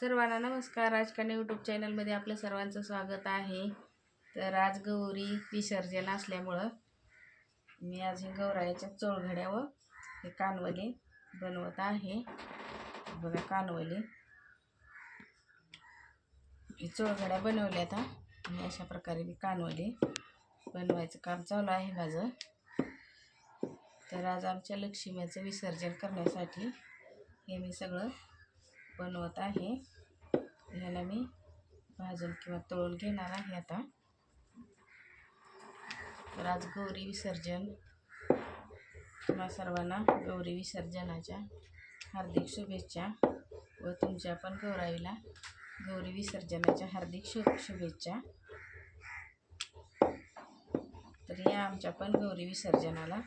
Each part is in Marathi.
सर्वांना नमस्कार. राजकाने यूट्यूब चॅनलमध्ये आपलं सर्वांचं स्वागत आहे. तर आज गौरी विसर्जन असल्यामुळं मी आज हे गौरायाच्या चोळघड्या व हे कानवले बनवत आहे. बघा कानवले. हे चोळघड्या बनवल्या आता आणि अशा प्रकारे मी कानवले बनवायचं काम चालू आहे माझं. तर आज आमच्या लक्ष्मीचं विसर्जन करण्यासाठी हे मी सगळं बनवत आहे. ह्याला मी भाजून किंवा तळून घेणार आहे आता. तर आज गौरी विसर्जन. तुम्हा सर्वांना गौरी विसर्जनाच्या हार्दिक शुभेच्छा व तुमच्या पण गौराईला गौरी विसर्जनाच्या हार्दिक शु शुभेच्छा. तर या आमच्या पण गौरी विसर्जनाला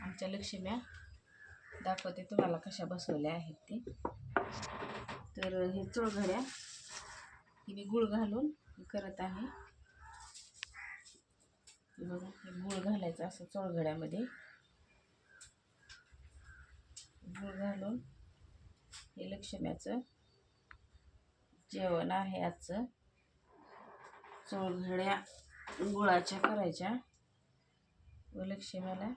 आमच्या लक्ष्म्या दाखवते तुम्हाला कशा बसवल्या आहेत ते. तर हे चुळघड्या हे मी गुळ घालून करत आहे. बघा हे गुळ घालायचं असं चुळघड्यामध्ये गुळ घालून हे लक्ष्म्याचं जेवण आहे आजचं. चोळघड्या गुळाच्या करायच्या. व लक्ष्म्याला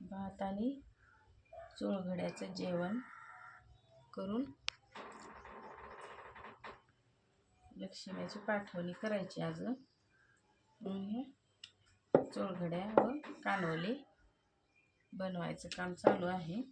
भात आणि चुळघड्याचं जेवण करून लक्ष्मीची पाठवणी करायची आज. म्हणून हे चोळघड्या व कानवले बनवायचं काम चालू आहे.